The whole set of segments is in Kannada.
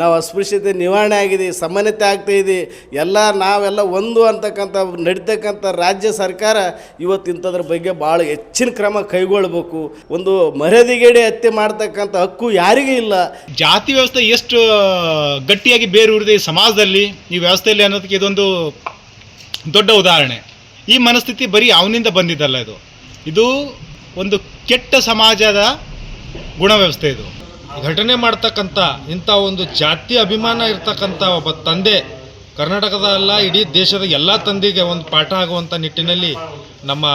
ನಾವು ಅಸ್ಪೃಶ್ಯತೆ ನಿವಾರಣೆ ಆಗಿದೆ, ಸಮಾನತೆ ಇದೆ, ಎಲ್ಲ ನಾವೆಲ್ಲ ಒಂದು ಅಂತಕ್ಕಂಥ ನಡೀತಕ್ಕಂಥ ರಾಜ್ಯ ಸರ್ಕಾರ ಇವತ್ತು ಇಂಥದ್ರ ಬಗ್ಗೆ ಭಾಳ ಹೆಚ್ಚಿನ ಕ್ರಮ ಕೈಗೊಳ್ಬೇಕು. ಒಂದು ಮರ್ಯಾದೆಗೇಡಿ ಹತ್ಯೆ ಮಾಡ್ತಕ್ಕಂಥ ಹಕ್ಕು ಯಾರಿಗೂ ಇಲ್ಲ. ಜಾತಿ ವ್ಯವಸ್ಥೆ ಎಷ್ಟು ಗಟ್ಟಿಯಾಗಿ ಬೇರೂರಿದೆ ಈ ಸಮಾಜದಲ್ಲಿ, ಈ ವ್ಯವಸ್ಥೆಯಲ್ಲಿ ಅನ್ನೋದಕ್ಕೆ ಇದೊಂದು ದೊಡ್ಡ ಉದಾಹರಣೆ. ಈ ಮನಸ್ಥಿತಿ ಬರೀ ಅವನಿಂದ ಬಂದಿದ್ದಲ್ಲ ಇದು. ಇದು ಒಂದು ಕೆಟ್ಟ ಸಮಾಜದ ಗುಣವ್ಯವಸ್ಥೆ ಇದು. ಘಟನೆ ಮಾಡ್ತಕ್ಕಂಥ ಇಂಥ ಒಂದು ಜಾತಿ ಅಭಿಮಾನ ಇರ್ತಕ್ಕಂಥ ಒಬ್ಬ ತಂದೆ ಕರ್ನಾಟಕದ ಅಲ್ಲ, ಇಡೀ ದೇಶದ ಎಲ್ಲ ತಂದೆಗೆ ಒಂದು ಪಾಠ ಆಗುವಂಥ ನಿಟ್ಟಿನಲ್ಲಿ ನಮ್ಮ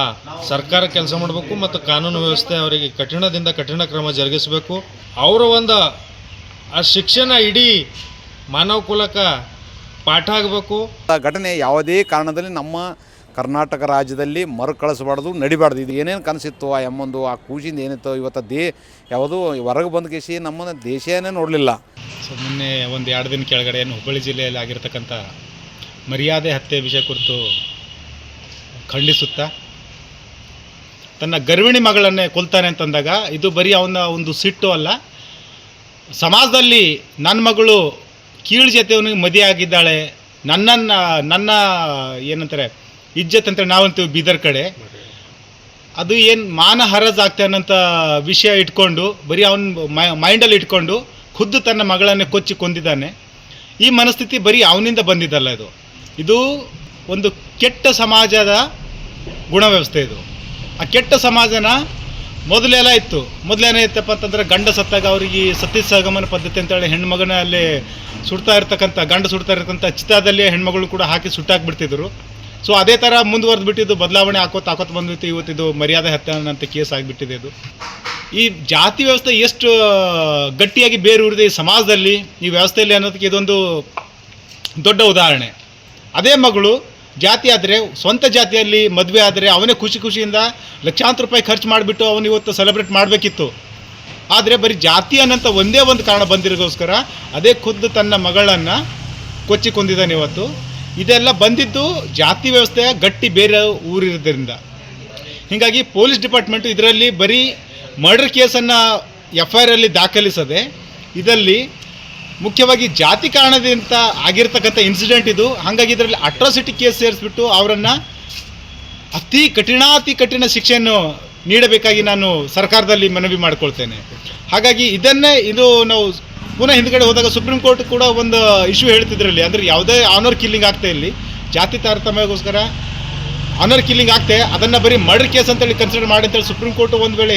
ಸರ್ಕಾರ ಕೆಲಸ ಮಾಡಬೇಕು ಮತ್ತು ಕಾನೂನು ವ್ಯವಸ್ಥೆ ಅವರಿಗೆ ಕಠಿಣದಿಂದ ಕಠಿಣ ಕ್ರಮ ಜರುಗಿಸಬೇಕು. ಅವರ ಒಂದು ಆ ಶಿಕ್ಷಣ ಇಡೀ ಮಾನವ ಕುಲಕ್ಕೆ ಪಾಠ ಆಗಬೇಕು. ಘಟನೆ ಯಾವುದೇ ಕಾರಣದಲ್ಲಿ ನಮ್ಮ ಕರ್ನಾಟಕ ರಾಜ್ಯದಲ್ಲಿ ಮರುಕಳಿಸಬಾರ್ದು, ನಡಿಬಾರ್ದು. ಇದು ಏನೇನು ಕನಸಿತ್ತು ಆ ಎಮ್ಮೊಂದು, ಆ ಕೂಜಿಂದ ಏನಿತ್ತು ಇವತ್ತು ದೇ ಯಾವುದು ಹೊರಗೆ ಬಂದ ಕೇಸಿ ನಮ್ಮನ್ನು ದೇಶನೇ ನೋಡಲಿಲ್ಲ. ಸೊ ಮೊನ್ನೆ ಒಂದು ಎರಡು ದಿನ ಕೆಳಗಡೆ ಏನು ಹುಬ್ಬಳ್ಳಿ ಜಿಲ್ಲೆಯಲ್ಲಿ ಆಗಿರ್ತಕ್ಕಂಥ ಮರ್ಯಾದೆ ಹತ್ಯೆ ವಿಷಯ ಕುರಿತು ಖಂಡಿಸುತ್ತಾ, ತನ್ನ ಗರ್ಭಿಣಿ ಮಗಳನ್ನೇ ಕೊಲ್ತಾನೆ ಅಂತಂದಾಗ ಇದು ಬರೀ ಅವನ ಒಂದು ಸಿಟ್ಟು ಅಲ್ಲ. ಸಮಾಜದಲ್ಲಿ ನನ್ನ ಮಗಳು ಕೀಳು ಜೊತೆ ಮದುವೆ ಆಗಿದ್ದಾಳೆ ನನ್ನನ್ನು ನನ್ನ ಏನಂತಾರೆ ಇಜ್ಜತ್ ಅಂತ ನಾವಂತೀವಿ ಬೀದರ್ ಕಡೆ. ಅದು ಏನು ಮಾನ ಹರಜ್ ಆಗ್ತಾ ಅನ್ನೋಂಥ ವಿಷಯ ಇಟ್ಕೊಂಡು, ಬರೀ ಅವನ ಮೈಂಡಲ್ಲಿ ಇಟ್ಕೊಂಡು ಖುದ್ದು ತನ್ನ ಮಗಳನ್ನೇ ಕೊಚ್ಚಿ ಕೊಂದಿದ್ದಾನೆ. ಈ ಮನಸ್ಥಿತಿ ಬರೀ ಅವನಿಂದ ಬಂದಿದ್ದಲ್ಲ ಇದು. ಇದು ಒಂದು ಕೆಟ್ಟ ಸಮಾಜದ ಗುಣವ್ಯವಸ್ಥೆ ಇದು. ಆ ಕೆಟ್ಟ ಸಮಾಜನ ಮೊದಲೆಲ್ಲ ಇತ್ತು. ಮೊದಲೇನೇ ಇತ್ತಪ್ಪ ಅಂತಂದ್ರೆ ಗಂಡ ಸತ್ತಾಗ ಅವ್ರಿಗೆ ಸತಿ ಸಹಗಮನ ಪದ್ಧತಿ ಅಂತೇಳಿ ಹೆಣ್ಮಗನ ಅಲ್ಲಿ ಸುಡ್ತಾ ಇರ್ತಕ್ಕಂಥ, ಗಂಡ ಸುಡ್ತಾ ಇರ್ತಕ್ಕಂಥ ಚಿತಾದಲ್ಲಿ ಹೆಣ್ಮಗಳು ಕೂಡ ಹಾಕಿ ಸುಟ್ಟಾಕ್ಬಿಡ್ತಿದ್ರು. ಸೊ ಅದೇ ಥರ ಮುಂದುವರೆದು ಬಿಟ್ಟಿದ್ದು ಬದಲಾವಣೆ ಹಾಕೋತ ಹಾಕೋತ ಬಂದಿತ್ತು ಇವತ್ತಿದು ಮರ್ಯಾದೆ ಹತ್ಯೆ ಅಂತ ಕೇಸ್ ಆಗಿಬಿಟ್ಟಿದೆ ಇದು. ಈ ಜಾತಿ ವ್ಯವಸ್ಥೆ ಎಷ್ಟು ಗಟ್ಟಿಯಾಗಿ ಬೇರೂರಿದೆ ಈ ಸಮಾಜದಲ್ಲಿ, ಈ ವ್ಯವಸ್ಥೆಯಲ್ಲಿ ಅನ್ನೋದಕ್ಕೆ ಇದೊಂದು ದೊಡ್ಡ ಉದಾಹರಣೆ. ಅದೇ ಮಗಳು ಜಾತಿ ಆದರೆ, ಸ್ವಂತ ಜಾತಿಯಲ್ಲಿ ಮದುವೆ ಆದರೆ ಅವನೇ ಖುಷಿ ಖುಷಿಯಿಂದ ಲಕ್ಷಾಂತರ ರೂಪಾಯಿ ಖರ್ಚು ಮಾಡಿಬಿಟ್ಟು ಅವನು ಇವತ್ತು ಸೆಲೆಬ್ರೇಟ್ ಮಾಡಬೇಕಿತ್ತು. ಆದರೆ ಬರೀ ಜಾತಿ ಅನ್ನೋಂಥ ಒಂದೇ ಒಂದು ಕಾರಣ ಬಂದಿರೋಸ್ಕರ ಅದೇ ಖುದ್ದು ತನ್ನ ಮಗಳನ್ನು ಕೊಚ್ಚಿಕೊಂಡಿದ್ದಾನೆ ಇವತ್ತು. ಇದೆಲ್ಲ ಬಂದಿದ್ದು ಜಾತಿ ವ್ಯವಸ್ಥೆಯ ಗಟ್ಟಿ ಬೇರೆ ಊರಿರೋದ್ರಿಂದ. ಹೀಗಾಗಿ ಪೊಲೀಸ್ ಡಿಪಾರ್ಟ್ಮೆಂಟು ಇದರಲ್ಲಿ ಬರೀ ಮರ್ಡರ್ ಕೇಸನ್ನು ಎಫ್ ಐ ಆರಲ್ಲಿ ದಾಖಲಿಸದೆ, ಇದರಲ್ಲಿ ಮುಖ್ಯವಾಗಿ ಜಾತಿ ಕಾರಣದಿಂದ ಆಗಿರ್ತಕ್ಕಂಥ ಇನ್ಸಿಡೆಂಟ್ ಇದು. ಹಾಗಾಗಿ ಇದರಲ್ಲಿ ಅಟ್ರಾಸಿಟಿ ಕೇಸ್ ಸೇರಿಸ್ಬಿಟ್ಟು ಅವರನ್ನು ಅತಿ ಕಠಿಣಾತಿ ಕಠಿಣ ಶಿಕ್ಷೆಯನ್ನು ನೀಡಬೇಕಾಗಿ ನಾನು ಸರ್ಕಾರದಲ್ಲಿ ಮನವಿ ಮಾಡಿಕೊಳ್ತೇನೆ. ಹಾಗಾಗಿ ಇದನ್ನೇ ಇದು ನಾವು ಪುನಃ ಹಿಂದ್ಗಡೆ ಹೋದಾಗ ಸುಪ್ರೀಂ ಕೋರ್ಟ್ ಕೂಡ ಒಂದು ಇಶ್ಯೂ ಹೇಳ್ತಿದ್ರಲ್ಲಿ. ಅಂದರೆ ಯಾವುದೇ ಆನರ್ ಕಿಲ್ಲಿಂಗ್ ಆಗ್ತಾ ಇಲ್ಲಿ ಜಾತಿ ತಾರತಮ್ಯಗೋಸ್ಕರ ಆನರ್ ಕಿಲ್ಲಿಂಗ್ ಆಗ್ತೆ, ಅದನ್ನು ಬರೀ ಮರ್ಡರ್ ಕೇಸ್ ಅಂತೇಳಿ ಕನ್ಸಿಡರ್ ಮಾಡಿ ಅಂತೇಳಿ ಸುಪ್ರೀಂ ಕೋರ್ಟ್ ಒಂದು ವೇಳೆ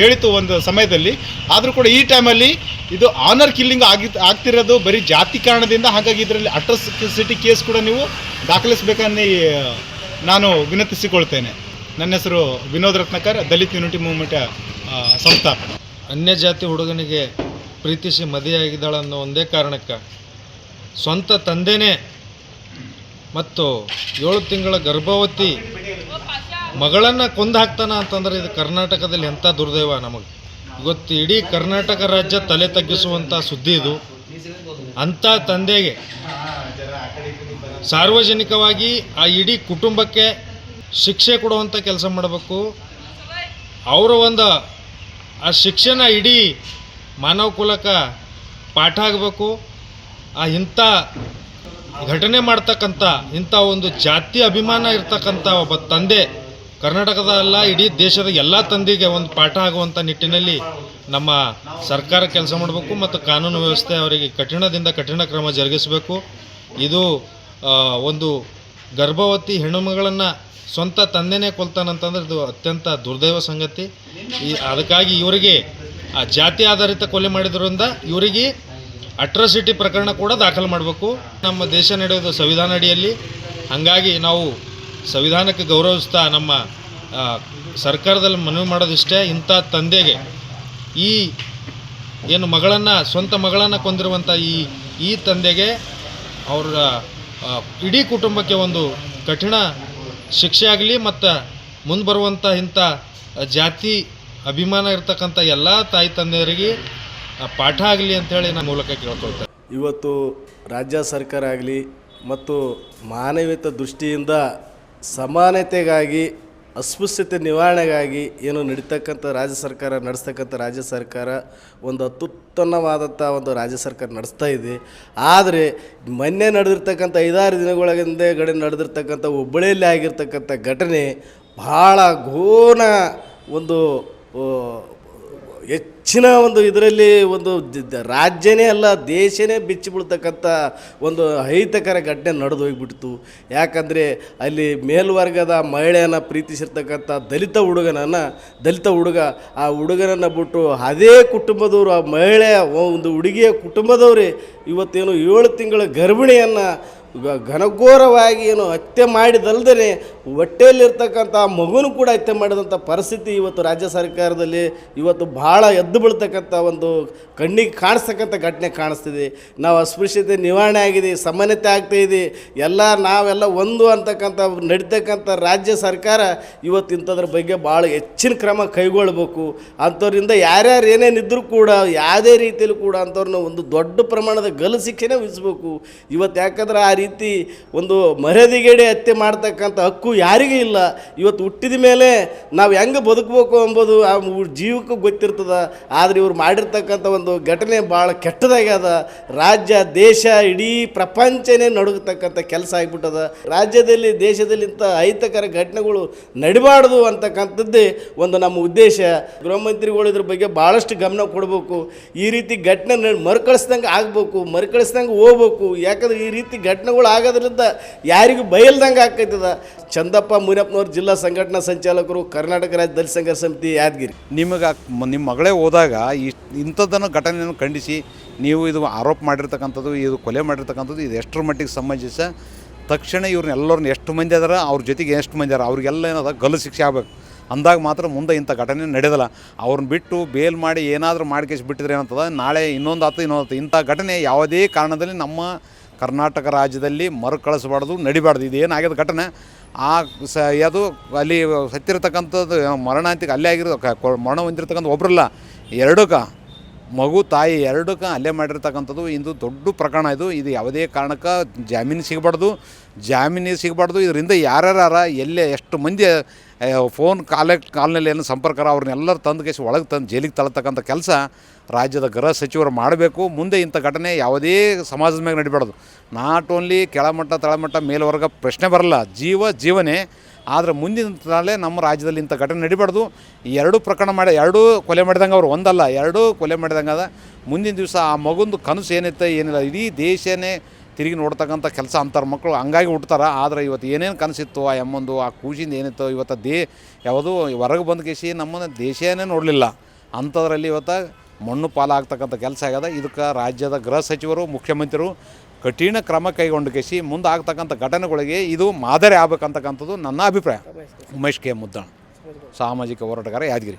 ಹೇಳಿತು ಒಂದು ಸಮಯದಲ್ಲಿ. ಆದರೂ ಕೂಡ ಈ ಟೈಮಲ್ಲಿ ಇದು ಆನರ್ ಕಿಲ್ಲಿಂಗ್ ಆಗಿ, ಆಗ್ತಿರೋದು ಬರೀ ಜಾತಿ ಕಾರಣದಿಂದ ಹಾಗಾಗಿ ಇದರಲ್ಲಿ ಅಟ್ರಾಸಿಟಿ ಕೇಸ್ ಕೂಡ ನೀವು ದಾಖಲಿಸಬೇಕನ್ನ, ನಾನು ವಿನಂತಿಸಿಕೊಳ್ತೇನೆ. ನನ್ನ ಹೆಸರು ವಿನೋದ್ ರತ್ನಕರ್, ದಲಿತ್ ಯುನಿಟಿ ಮೂವ್ಮೆಂಟ್ ಸಂಸ್ಥಾಪಕ. ಅನ್ಯ ಜಾತಿ ಹುಡುಗನಿಗೆ ಪ್ರೀತಿಸಿ ಮದುವೆಯಾಗಿದ್ದಾಳೆ ಅನ್ನೋ ಒಂದೇ ಕಾರಣಕ್ಕೆ ಸ್ವಂತ ತಂದೆನೇ ಮತ್ತು ಏಳು ತಿಂಗಳ ಗರ್ಭವತಿ ಮಗಳನ್ನು ಕೊಂದು ಹಾಕ್ತಾನ ಅಂತಂದ್ರೆ ಇದು ಕರ್ನಾಟಕದಲ್ಲಿ ಎಂಥ ದುರ್ದೈವ ನಮಗೆ. ಇವತ್ತು ಇಡೀ ಕರ್ನಾಟಕ ರಾಜ್ಯ ತಲೆ ತಗ್ಗಿಸುವಂಥ ಸುದ್ದಿ ಇದು. ಅಂಥ ತಂದೆಗೆ ಸಾರ್ವಜನಿಕವಾಗಿ ಆ ಇಡೀ ಕುಟುಂಬಕ್ಕೆ ಶಿಕ್ಷೆ ಕೊಡುವಂಥ ಕೆಲಸ ಮಾಡಬೇಕು. ಅವರ ಒಂದು ಆ ಶಿಕ್ಷಣ ಇಡೀ ಮಾನವ ಕುಲಕ್ಕೆ ಪಾಠ ಆಗಬೇಕು. ಆ ಇಂಥ ಘಟನೆ ಮಾಡ್ತಕ್ಕಂಥ, ಇಂಥ ಒಂದು ಜಾತಿ ಅಭಿಮಾನ ಇರ್ತಕ್ಕಂಥ ಒಬ್ಬ ತಂದೆ ಕರ್ನಾಟಕದ ಅಲ್ಲ, ಇಡೀ ದೇಶದ ಎಲ್ಲ ತಂದೆಗೆ ಒಂದು ಪಾಠ ಆಗುವಂಥ ನಿಟ್ಟಿನಲ್ಲಿ ನಮ್ಮ ಸರ್ಕಾರ ಕೆಲಸ ಮಾಡಬೇಕು ಮತ್ತು ಕಾನೂನು ವ್ಯವಸ್ಥೆ ಅವರಿಗೆ ಕಠಿಣದಿಂದ ಕಠಿಣ ಕ್ರಮ ಜರುಗಿಸಬೇಕು. ಇದು ಒಂದು ಗರ್ಭವತಿ ಹೆಣ್ಣುಮಗಳನ್ನು ಸ್ವಂತ ತಂದೆನೇ ಕೊಲ್ತಾನಂತಂದ್ರೆ ಇದು ಅತ್ಯಂತ ದುರ್ದೈವ ಸಂಗತಿ. ಈ, ಅದಕ್ಕಾಗಿ ಇವರಿಗೆ ಆ ಜಾತಿ ಆಧಾರಿತ ಕೊಲೆ ಮಾಡಿದ್ರಿಂದ ಇವರಿಗೆ ಅಟ್ರಾಸಿಟಿ ಪ್ರಕರಣ ಕೂಡ ದಾಖಲು ಮಾಡಬೇಕು. ನಮ್ಮ ದೇಶ ನಡೆಯೋದು ಸಂವಿಧಾನ ಅಡಿಯಲ್ಲಿ ಹಾಗಾಗಿ ನಾವು ಸಂವಿಧಾನಕ್ಕೆ ಗೌರವಿಸ್ತಾ ನಮ್ಮ ಸರ್ಕಾರದಲ್ಲಿ ಮನವಿ ಮಾಡೋದಿಷ್ಟೇ ಇಂಥ ತಂದೆಗೆ ಈ ಏನು ಮಗಳನ್ನು, ಸ್ವಂತ ಮಗಳನ್ನು ಕೊಂದಿರುವಂಥ ಈ ಈ ತಂದೆಗೆ ಅವರ ಇಡೀ ಕುಟುಂಬಕ್ಕೆ ಒಂದು ಕಠಿಣ ಶಿಕ್ಷೆ ಆಗಲಿ ಮತ್ತು ಮುಂದೆ ಬರುವಂಥ ಇಂಥ ಜಾತಿ ಅಭಿಮಾನ ಇರ್ತಕ್ಕಂಥ ಎಲ್ಲ ತಾಯಿ ತಂದೆಯರಿಗೆ ಪಾಠ ಆಗಲಿ ಅಂತೇಳಿ ನಾನು ಮೂಲಕ ಕೇಳ್ಕೊಳ್ತೇನೆ. ಇವತ್ತು ರಾಜ್ಯ ಸರ್ಕಾರ ಆಗಲಿ ಮತ್ತು ಮಾನವೀಯತೆ ದೃಷ್ಟಿಯಿಂದ ಸಮಾನತೆಗಾಗಿ, ಅಸ್ಪೃಶ್ಯತೆ ನಿವಾರಣೆಗಾಗಿ ಏನು ನಡೀತಕ್ಕಂಥ ರಾಜ್ಯ ಸರ್ಕಾರ, ನಡೆಸ್ತಕ್ಕಂಥ ರಾಜ್ಯ ಸರ್ಕಾರ ಒಂದು ಅತ್ಯುತ್ತಮವಾದಂಥ ಒಂದು ರಾಜ್ಯ ಸರ್ಕಾರ ನಡೆಸ್ತಾ ಇದೆ. ಆದರೆ ಮೊನ್ನೆ ನಡೆದಿರ್ತಕ್ಕಂಥ ಐದಾರು ದಿನಗಳ ಗಡೆ ನಡೆದಿರ್ತಕ್ಕಂಥ ಹುಬ್ಬಳ್ಳಿಯಲ್ಲಿ ಆಗಿರ್ತಕ್ಕಂಥ ಘಟನೆ ಭಾಳ ಘೋನ ಒಂದು ಹೆಚ್ಚಿನ ಒಂದು ಇದರಲ್ಲಿ ಒಂದು ರಾಜ್ಯನೇ ಅಲ್ಲ, ದೇಶನೇ ಬಿಚ್ಚಿಬಿಡ್ತಕ್ಕಂಥ ಒಂದು ಅಹಿತಕರ ಘಟನೆ ನಡೆದು ಹೋಗ್ಬಿಡ್ತು. ಯಾಕಂದರೆ ಅಲ್ಲಿ ಮೇಲ್ವರ್ಗದ ಮಹಿಳೆಯನ್ನು ಪ್ರೀತಿಸಿರ್ತಕ್ಕಂಥ ದಲಿತ ಹುಡುಗನನ್ನು, ದಲಿತ ಹುಡುಗ, ಆ ಹುಡುಗನನ್ನು ಬಿಟ್ಟು ಅದೇ ಕುಟುಂಬದವರು, ಆ ಮಹಿಳೆಯ ಒಂದು ಹುಡುಗಿಯ ಕುಟುಂಬದವರೇ ಇವತ್ತೇನು ಏಳು ತಿಂಗಳ ಗರ್ಭಿಣಿಯನ್ನು ಘನಘೋರವಾಗಿ ಏನು ಹತ್ಯೆ ಮಾಡಿದಲ್ದೇ ಹೊಟ್ಟೆಯಲ್ಲಿರ್ತಕ್ಕಂಥ ಮಗುನು ಕೂಡ ಹತ್ಯೆ ಮಾಡಿದಂಥ ಪರಿಸ್ಥಿತಿ ಇವತ್ತು ರಾಜ್ಯ ಸರ್ಕಾರದಲ್ಲಿ ಇವತ್ತು ಭಾಳ ಎದ್ದು ಬೀಳ್ತಕ್ಕಂಥ ಒಂದು ಕಣ್ಣಿಗೆ ಕಾಣಿಸ್ತಕ್ಕಂಥ ಘಟನೆ ಕಾಣಿಸ್ತಿದೆ. ನಾವು ಅಸ್ಪೃಶ್ಯತೆ ನಿವಾರಣೆ ಆಗಿದೆ, ಸಮಾನತೆ ಆಗ್ತಾ ಎಲ್ಲ ನಾವೆಲ್ಲ ಒಂದು ಅಂತಕ್ಕಂಥ ನಡೀತಕ್ಕಂಥ ರಾಜ್ಯ ಸರ್ಕಾರ ಇವತ್ತು ಇಂಥದ್ರ ಬಗ್ಗೆ ಭಾಳ ಹೆಚ್ಚಿನ ಕ್ರಮ ಕೈಗೊಳ್ಬೇಕು ಅಂಥವ್ರಿಂದ ಯಾರ್ಯಾರು ಏನೇನಿದ್ದರೂ ಕೂಡ, ಯಾವುದೇ ರೀತಿಯಲ್ಲೂ ಕೂಡ ಅಂಥವ್ರನ್ನ ಒಂದು ದೊಡ್ಡ ಪ್ರಮಾಣದ ಗಲ್ಲು ಶಿಕ್ಷೆನೇ ವಿಧಿಸ್ಬೇಕು. ಇವತ್ತು ಯಾಕಂದ್ರೆ ಆ ರೀತಿ ಒಂದು ಮರ್ಯಾದೆಗೇಡಿ ಹತ್ಯೆ ಮಾಡ್ತಕ್ಕಂಥ ಹಕ್ಕು ಯಾರಿಗೂ ಇಲ್ಲ. ಇವತ್ತು ಹುಟ್ಟಿದ ಮೇಲೆ ನಾವು ಹೆಂಗೆ ಬದುಕಬೇಕು ಅಂಬೋದು, ಆ ಜೀವಕ್ಕೂ ಗೊತ್ತಿರ್ತದ. ಆದರೆ ಇವ್ರು ಮಾಡಿರ್ತಕ್ಕಂಥ ಒಂದು ಘಟನೆ ಭಾಳ ಕೆಟ್ಟದಾಗ್ಯದ. ರಾಜ್ಯ, ದೇಶ, ಇಡೀ ಪ್ರಪಂಚನೇ ನಡುಗತಕ್ಕಂಥ ಕೆಲಸ ಆಗಿಬಿಟ್ಟದ. ರಾಜ್ಯದಲ್ಲಿ ದೇಶದಲ್ಲಿ ಇಂಥ ಅಹಿತಕರ ಘಟನೆಗಳು ನಡಿಬಾರ್ದು ಅಂತಕ್ಕಂಥದ್ದೇ ಒಂದು ನಮ್ಮ ಉದ್ದೇಶ. ಗೃಹ ಮಂತ್ರಿಗಳು ಇದ್ರ ಬಗ್ಗೆ ಭಾಳಷ್ಟು ಗಮನ ಕೊಡಬೇಕು. ಈ ರೀತಿ ಘಟನೆ ಮರುಕಳಿಸ್ದಂಗೆ ಆಗಬೇಕು, ಮರುಕಳಿಸ್ದಂಗೆ ಹೋಗ್ಬೇಕು. ಯಾಕಂದ್ರೆ ಈ ರೀತಿ ಘಟನೆಗಳು ಆಗೋದ್ರಿಂದ ಯಾರಿಗೂ ಬಯಲ್ದಂಗೆ ಆಕೈತದ ಚಂದಪ್ಪ ಮುನಿಯಪ್ಪನವ್ರ ಜಿಲ್ಲಾ ಸಂಘಟನಾ ಸಂಚಾಲಕರು ಕರ್ನಾಟಕ ರಾಜ್ಯ ದಲಿತ ಸಂಘರ್ಷ ಸಮಿತಿ ಯಾದಗಿರಿ. ನಿಮಗೆ ನಿಮ್ಮ ಮಗಳೇ ಹೋದಾಗ ಇಷ್ಟು ಇಂಥದ್ದನ್ನು ಘಟನೆಯನ್ನು ಖಂಡಿಸಿ ನೀವು ಇದು ಆರೋಪ ಮಾಡಿರ್ತಕ್ಕಂಥದ್ದು, ಇದು ಕೊಲೆ ಮಾಡಿರ್ತಕ್ಕಂಥದ್ದು, ಇದು ಎಷ್ಟರ ಮಟ್ಟಿಗೆ ಸಂಬಂಧಿಸ ತಕ್ಷಣ ಇವ್ರನ್ನ ಎಲ್ಲರನ್ನ ಎಷ್ಟು ಮಂದಿ ಅದಾರ, ಅವ್ರ ಜೊತೆಗೆ ಎಷ್ಟು ಮಂದಿ ಅದಾರ, ಅವ್ರಿಗೆಲ್ಲ ಏನದ ಗಲ್ಲು ಶಿಕ್ಷೆ ಆಗ್ಬೇಕು. ಅಂದಾಗ ಮಾತ್ರ ಮುಂದೆ ಇಂಥ ಘಟನೆ ನಡೆದಲ್ಲ. ಅವ್ರನ್ನ ಬಿಟ್ಟು ಬೇಲ್ ಮಾಡಿ ಏನಾದರೂ ಮಾಡ್ಕೇಸಿ ಬಿಟ್ಟಿದ್ರೆ ಏನಂತದ, ನಾಳೆ ಇನ್ನೊಂದು ಆತು ಇನ್ನೊಂದು ಆತು ಇಂಥ ಘಟನೆ ಯಾವುದೇ ಕಾರಣದಲ್ಲಿ ನಮ್ಮ ಕರ್ನಾಟಕ ರಾಜ್ಯದಲ್ಲಿ ಮರುಕಳಿಸಬಾರ್ದು, ನಡಿಬಾರ್ದು. ಇದು ಏನಾಗ್ಯದ ಘಟನೆ? ಆ ಸ ಅದು ಅಲ್ಲಿ ಸತ್ತಿರತಕ್ಕಂಥದ್ದು, ಮರಣಾಂತಿಕ, ಅಲ್ಲೇ ಆಗಿರೋ ಮರಣ ಹೊಂದಿರತಕ್ಕಂಥ ಒಬ್ರಲ್ಲ ಎರಡಕ್ಕ ಮಗು, ತಾಯಿ ಎರಡಕ್ಕೆ ಅಲ್ಲೇ ಮಾಡಿರ್ತಕ್ಕಂಥದ್ದು ಇಂದು ದೊಡ್ಡ ಪ್ರಕರಣ ಇದು. ಇದು ಯಾವುದೇ ಕಾರಣಕ್ಕೆ ಜಾಮೀನು ಸಿಗಬಾರ್ದು. ಜಾಮೀನು ಸಿಗಬಾರ್ದು. ಇದರಿಂದ ಯಾರ್ಯಾರ ಎಲ್ಲೇ ಎಷ್ಟು ಮಂದಿ ಫೋನ್ ಕಾಲ, ಕಾಲ್ನಲ್ಲಿ ಏನು ಸಂಪರ್ಕ ಅವ್ರನ್ನೆಲ್ಲರೂ ತಂದು ಕೇಸಿ ಒಳಗೆ ತಂದು ಜೈಲಿಗೆ ತಳ್ಳತಕ್ಕಂಥ ಕೆಲಸ ರಾಜ್ಯದ ಗೃಹ ಸಚಿವರು ಮಾಡಬೇಕು. ಮುಂದೆ ಇಂಥ ಘಟನೆ ಯಾವುದೇ ಸಮಾಜದ ಮೇಲೆ ನಡಿಬಾರ್ದು. ನಾಟ್ ಓನ್ಲಿ ಕೆಳಮಟ್ಟ, ತಳಮಟ್ಟ, ಮೇಲ್ವರ್ಗ ಪ್ರಶ್ನೆ ಬರಲ್ಲ. ಜೀವ ಜೀವನೇ ಆದರೆ ಮುಂದಿನ ನಾಳೆ ನಮ್ಮ ರಾಜ್ಯದಲ್ಲಿ ಇಂಥ ಘಟನೆ ನಡಿಬಾರ್ದು. ಎರಡೂ ಪ್ರಕರಣ ಮಾಡಿ, ಎರಡೂ ಕೊಲೆ ಮಾಡಿದಂಗೆ ಅವ್ರು ಒಂದಲ್ಲ, ಎರಡೂ ಕೊಲೆ ಮಾಡಿದಂಗೆ ಅದ. ಮುಂದಿನ ದಿವಸ ಆ ಮಗುಂದು ಕನಸು ಏನಿತ್ತು ಏನಿಲ್ಲ, ಇಡೀ ದೇಶನೇ ತಿರುಗಿ ನೋಡ್ತಕ್ಕಂಥ ಕೆಲಸ ಅಂತಾರೆ ಮಕ್ಕಳು ಹಂಗಾಗಿ ಹುಡ್ತಾರೆ ಆದರೆ ಇವತ್ತು ಏನೇನು ಕನಸಿತ್ತು ಆ ಎಮ್ಮೊಂದು, ಆ ಕೂಸಿಂದ ಏನಿತ್ತು, ಇವತ್ತು ದೇ, ಯಾವುದೂ ಹೊರಗೆ ಬಂದ ಕೇಸಿ ನಮ್ಮನ್ನು ದೇಶನೇ ನೋಡಲಿಲ್ಲ. ಅಂಥದ್ರಲ್ಲಿ ಇವತ್ತು ಮಣ್ಣು ಪಾಲಾಗ್ತಕ್ಕಂಥ ಕೆಲಸ ಆಗ್ಯದ. ಇದಕ್ಕೆ ರಾಜ್ಯದ ಗೃಹ ಸಚಿವರು ಮುಖ್ಯಮಂತ್ರಿಗಳು ಕಠಿಣ ಕ್ರಮ ಕೈಗೊಂಡು ಕೇಸಿ ಮುಂದೆ ಆಗ್ತಕ್ಕಂಥ ಘಟನೆಗಳಿಗೆ ಇದು ಮಾದರಿ ಆಗ್ಬೇಕಂತಕ್ಕಂಥದ್ದು ನನ್ನ ಅಭಿಪ್ರಾಯ. ಉಮೇಶ್ ಕೆ ಮುದ್ದಣ ಸಾಮಾಜಿಕ ಹೋರಾಟಗಾರ ಯಾದಗಿರಿ.